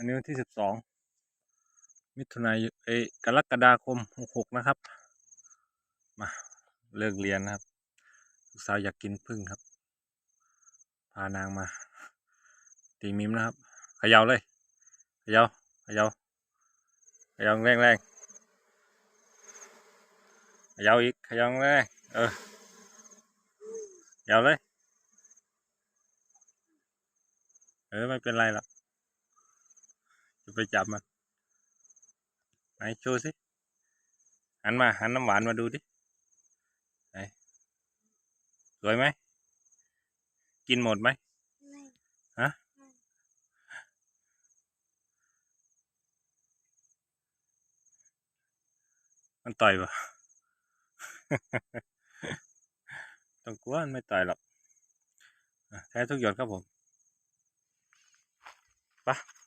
อันนี้วันที่สิบสองมิถุนายนเอกรกฎาคมหกหกนะครับ มาเลิกเรียนนะครับลูกสาวอยากกินพึ่งครับ พานางมา ตีมิมนะครับขย่าเลยขยาเขยาเขย่าแรงแรงขย่าอีกขย่าแรงเออขย่าเลยเออไม่เป็นไรหรอก จะไปจับมันไหนโชว์สิหันมาหันน้ำหวานมาดูดิไหนสวยไหม กินหมดไหมไม่ฮะมันต่อยปะต้องกลัวมันไม่ต่อยหรอกอะแท้ทุกหยดครับผมไปะ